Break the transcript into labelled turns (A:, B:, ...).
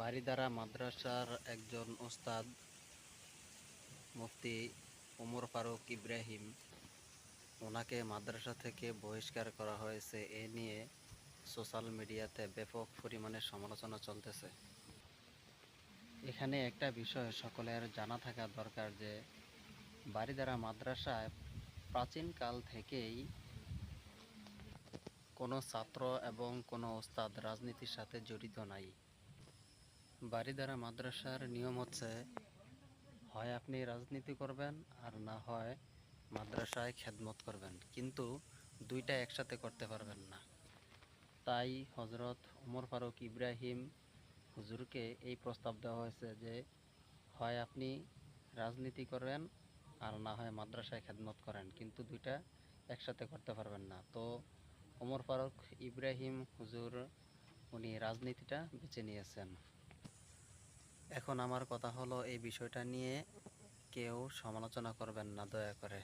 A: বারিদারা মাদ্রাসার একজন ওস্তাদ মুফতি ওমর ফারুক ইব্রাহিম। ওনাকে মাদ্রাসা থেকে বহিষ্কার করা হয়েছে। এ নিয়ে সোশ্যাল মিডিয়াতে ব্যাপক পরিমাণে সমালোচনা চলতেছে। এখানে একটা বিষয় সকলের জানা থাকা দরকার যে বারিদারা মাদ্রাসায় প্রাচীনকাল থেকেই কোনো ছাত্র এবং কোনো ওস্তাদ রাজনীতির সাথে জড়িত নাই। বারিদারা মাদ্রাসার নিয়ম হচ্ছে, হয় আপনি রাজনীতি করবেন আর না হয় মাদ্রাসায় খেদমত করবেন। কিন্তু দুইটা একসাথে করতে পারবেন না। তাই হজরত ওমর ফারুক ইব্রাহিম হুজুরকে এই প্রস্তাব দেওয়া হয়েছে যে, হয় আপনি রাজনীতি করেন আর না হয় মাদ্রাসায় খেদমত করেন। কিন্তু দুইটা একসাথে করতে পারবেন না। তো ওমর ফারুক ইব্রাহিম হুজুর, উনি রাজনীতিটা বেছে নিয়েছেন। এখন আমার কথা হলো এই বিষয়টা নিয়ে কেউ সমালোচনা করবেন না দয়া করে।